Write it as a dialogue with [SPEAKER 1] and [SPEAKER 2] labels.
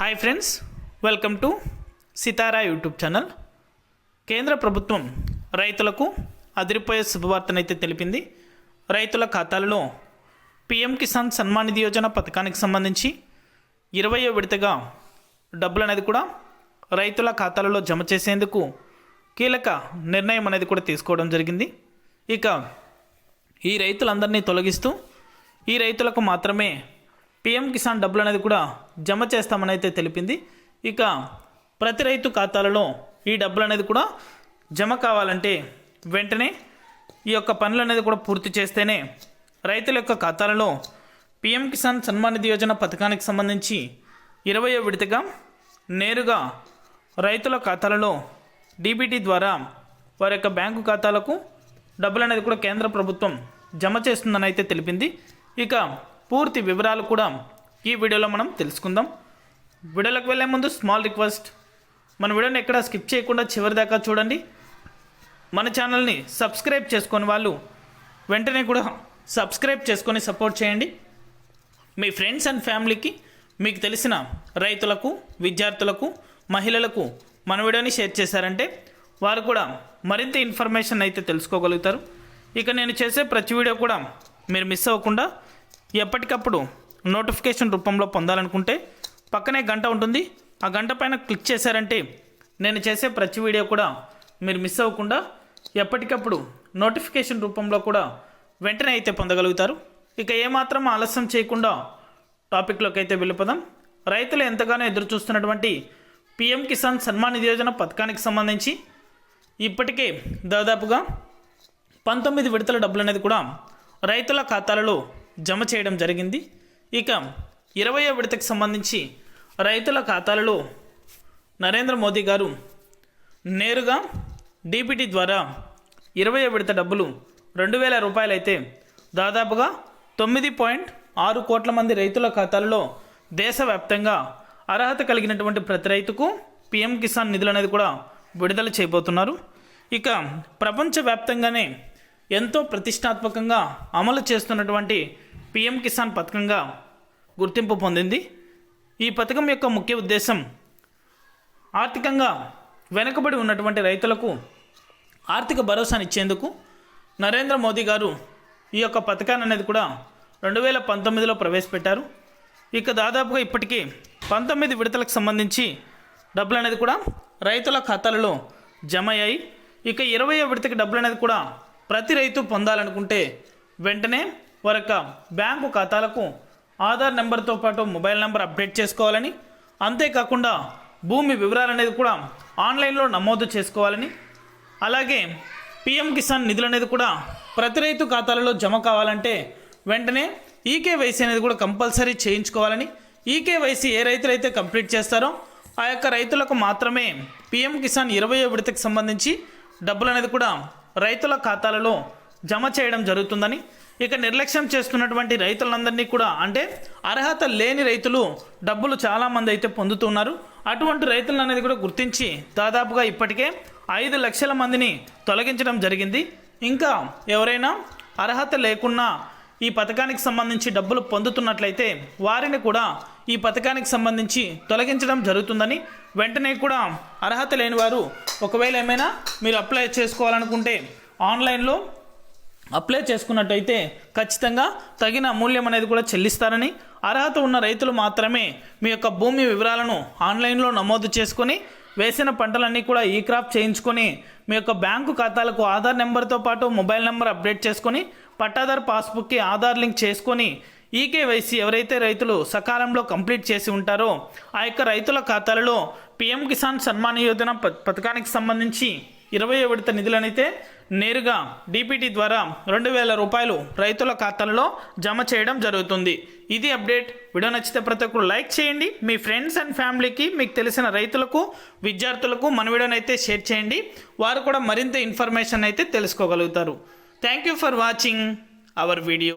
[SPEAKER 1] Hi friends welcome to Sitara YouTube channel కేంద్ర ప్రభుత్వం రైతులకు అదిరిపోయే శుభవార్తనైతే తెలిపింది. రైతుల ఖాతాలలో పిఎం కిసాన్ సన్మాన్ నిధి యోజన పథకానికి సంబంధించి ఇరవయో విడతగా డబ్బులు అనేది కూడా రైతుల ఖాతాలలో జమ చేసేందుకు కీలక నిర్ణయం అనేది కూడా తీసుకోవడం జరిగింది. ఇక ఈ రైతులందరినీ తొలగిస్తూ ఈ రైతులకు మాత్రమే పిఎం కిసాన్ డబ్బులు అనేది కూడా జమ చేస్తామని అయితే తెలిపింది. ఇక ప్రతి రైతు ఖాతాలలో ఈ డబ్బులు అనేది కూడా జమ కావాలంటే వెంటనే ఈ యొక్క పనులు అనేది కూడా పూర్తి చేస్తేనే రైతుల యొక్క ఖాతాలలో పిఎం కిసాన్ సన్మాన్ నిధి యోజన పథకానికి సంబంధించి ఇరవయో విడతగా నేరుగా రైతుల ఖాతాలలో డీబీటీ ద్వారా వారి యొక్క బ్యాంకు ఖాతాలకు డబ్బులు అనేది కూడా కేంద్ర ప్రభుత్వం జమ చేస్తుందని అయితే తెలిపింది. ఇక పూర్తి వివరాలు కూడా ఈ వీడియోలో మనం తెలుసుకుందాం. వీడియోలోకి వెళ్ళే ముందు స్మాల్ రిక్వెస్ట్ మన వీడియోని ఎక్కడ స్కిప్ చేయకుండా చివరి దాకా చూడండి. మన ఛానల్ని సబ్స్క్రైబ్ చేసుకొని వాళ్ళు వెంటనే కూడా సబ్స్క్రైబ్ చేసుకొని సపోర్ట్ చేయండి. మీ ఫ్రెండ్స్ అండ్ ఫ్యామిలీకి మీకు తెలిసిన రైతులకు విద్యార్థులకు మహిళలకు మన వీడియోని షేర్ చేశారంటే వారు కూడా మరింత ఇన్ఫర్మేషన్ అయితే తెలుసుకోగలుగుతారు. ఇక నేను చేసే ప్రతి వీడియో కూడా మీరు మిస్ అవ్వకుండా ఎప్పటికప్పుడు నోటిఫికేషన్ రూపంలో పొందాలనుకుంటే పక్కనే గంట ఉంటుంది. ఆ గంట పైన క్లిక్ చేశారంటే నేను చేసే ప్రతి వీడియో కూడా మీరు మిస్ అవ్వకుండా ఎప్పటికప్పుడు నోటిఫికేషన్ రూపంలో కూడా వెంటనే అయితే పొందగలుగుతారు. ఇక ఏమాత్రం ఆలస్యం చేయకుండా టాపిక్లోకి అయితే వెళ్ళిపోదాం. రైతులు ఎంతగానో ఎదురు చూస్తున్నటువంటి పిఎం కిసాన్ సన్మాన్ నిధి యోజన పథకానికి సంబంధించి ఇప్పటికే దాదాపుగా పంతొమ్మిది విడతల డబ్బులు అనేది కూడా రైతుల ఖాతాలలో జమ చేయడం జరిగింది. ఇక ఇరవయో విడతకు సంబంధించి రైతుల ఖాతాలలో నరేంద్ర మోదీ గారు నేరుగా డీపీటీ ద్వారా ఇరవయో విడత డబ్బులు రెండు వేల రూపాయలైతే దాదాపుగా తొమ్మిది పాయింట్ ఆరు కోట్ల మంది రైతుల ఖాతాలలో దేశవ్యాప్తంగా అర్హత కలిగినటువంటి ప్రతి రైతుకు పిఎం కిసాన్ నిధులు అనేది కూడా విడుదల చేయబోతున్నారు. ఇక ప్రపంచవ్యాప్తంగానే ఎంతో ప్రతిష్టాత్మకంగా అమలు చేస్తున్నటువంటి పిఎం కిసాన్ పథకంగా గుర్తింపు పొందింది. ఈ పథకం యొక్క ముఖ్య ఉద్దేశం ఆర్థికంగా వెనుకబడి ఉన్నటువంటి రైతులకు ఆర్థిక భరోసానిచ్చేందుకు నరేంద్ర మోదీ గారు ఈ యొక్క పథకాన్ని అనేది కూడా రెండు వేల పంతొమ్మిదిలో ప్రవేశపెట్టారు. ఇక దాదాపుగా ఇప్పటికీ పంతొమ్మిది విడతలకు సంబంధించి డబ్బులు అనేది కూడా రైతుల ఖాతాలలో జమ అయ్యాయి. ఇక ఇరవై విడతకి డబ్బులు అనేది కూడా ప్రతి రైతు పొందాలనుకుంటే వెంటనే వారి యొక్క బ్యాంకు ఖాతాలకు ఆధార్ నెంబర్తో పాటు మొబైల్ నెంబర్ అప్డేట్ చేసుకోవాలని అంతేకాకుండా భూమి వివరాలు అనేది కూడా ఆన్లైన్లో నమోదు చేసుకోవాలని అలాగే పిఎం కిసాన్ నిధులు అనేది కూడా ప్రతి రైతు ఖాతాలలో జమ కావాలంటే వెంటనే ఈకేవైసీ అనేది కూడా కంపల్సరీ చేయించుకోవాలని ఈకేవైసీ ఏ రైతులైతే కంప్లీట్ చేస్తారో ఆ యొక్క రైతులకు మాత్రమే పిఎం కిసాన్ ఇరవై విడతకు సంబంధించి డబ్బులు అనేది కూడా రైతుల ఖాతాలలో జమ చేయడం జరుగుతుందని ఇక నిర్లక్ష్యం చేస్తున్నటువంటి రైతులందరినీ కూడా అంటే అర్హత లేని రైతులు డబ్బులు చాలామంది అయితే పొందుతున్నారు. అటువంటి రైతులను అనేది కూడా గుర్తించి దాదాపుగా ఇప్పటికే ఐదు లక్షల మందిని తొలగించడం జరిగింది. ఇంకా ఎవరైనా అర్హత లేకున్నా ఈ పథకానికి సంబంధించి డబ్బులు పొందుతున్నట్లయితే వారిని కూడా ఈ పథకానికి సంబంధించి తొలగించడం జరుగుతుందని వెంటనే కూడా అర్హత లేని వారు ఒకవేళ ఏమైనా మీరు అప్లై చేసుకోవాలనుకుంటే ఆన్లైన్లో అప్లై చేసుకున్నట్టయితే ఖచ్చితంగా తగిన మూల్యం అనేది కూడా చెల్లిస్తారని అర్హత ఉన్న రైతులు మాత్రమే మీ యొక్క భూమి వివరాలను ఆన్లైన్లో నమోదు చేసుకొని వేసిన పంటలన్నీ కూడా ఈ క్రాప్ చేయించుకొని మీ యొక్క బ్యాంకు ఖాతాలకు ఆధార్ నెంబర్తో పాటు మొబైల్ నెంబర్ అప్డేట్ చేసుకొని పట్టాదార్ పాస్బుక్కి ఆధార్ లింక్ చేసుకొని ఈకేవైసీ ఎవరైతే రైతులు సకాలంలో కంప్లీట్ చేసి ఉంటారో ఆ యొక్క రైతుల ఖాతాలలో పిఎం కిసాన్ సన్మాన్ యోజన ప- పథకానికి సంబంధించి ఇరవై విడత నిధులనైతే నేరుగా డీపీటీ ద్వారా రెండు వేల రూపాయలు రైతుల ఖాతాలలో జమ చేయడం జరుగుతుంది. ఇది అప్డేట్. వీడియో నచ్చితే ప్రతి ఒక్కరు లైక్ చేయండి. మీ ఫ్రెండ్స్ అండ్ ఫ్యామిలీకి మీకు తెలిసిన రైతులకు విద్యార్థులకు మన వీడియోనైతే షేర్ చేయండి. వారు కూడా మరింత ఇన్ఫర్మేషన్ అయితే తెలుసుకోగలుగుతారు. Thank you for watching our video.